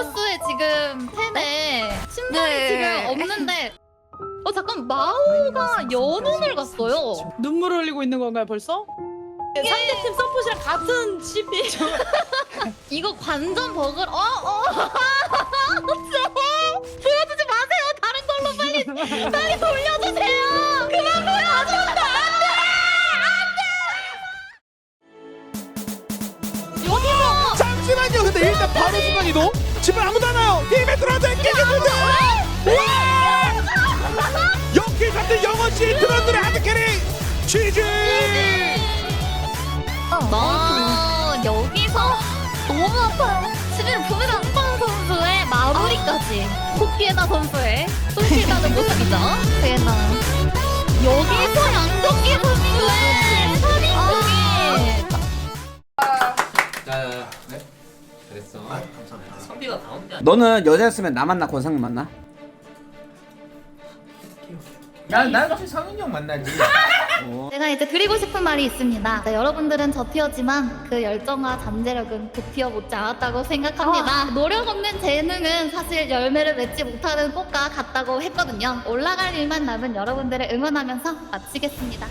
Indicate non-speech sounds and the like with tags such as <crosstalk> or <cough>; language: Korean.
브루스의 지금 템에 신발이 네. 지금 없는데 어 잠깐 마오가 연운을 갔어요. 눈물 흘리고 있는 건가요 벌써? 상대팀 서폿이랑 같은 CP <laughs> 이거 관전 버그 어어 <laughs> 보여주지 마세요. 다른 걸로 빨리 빨리 돌려주세요. 그만 보여줘. 안돼. 여기서 잠시만요. 근데 일단 바로 순간 이동. 집을 아무도 안 와요. 팀에 들어와서 깨끗한데. 연기 같은 영원 씨 드론들의 하드 캐리. 취지. 어, 여기서 너무 아파요. 지금 부메랑 한방 선수의 마무리까지 코피에나 선수의 손실가는 모습이죠. 피에나 여기서 양정기 선수의 3인공이 자, 네. 잘했어. 선비가 가운데 아니야? 너는 여자였으면 나 만나 권상민 만나? 난, 난 혹시 형 만나지. 제가 이제 드리고 싶은 말이 있습니다. 네, 여러분들은 저 티어지만 그 열정과 잠재력은 그 티어 못지 않았다고 생각합니다. 노력 없는 재능은 사실 열매를 맺지 못하는 꽃과 같다고 했거든요. 올라갈 일만 남은 여러분들을 응원하면서 마치겠습니다.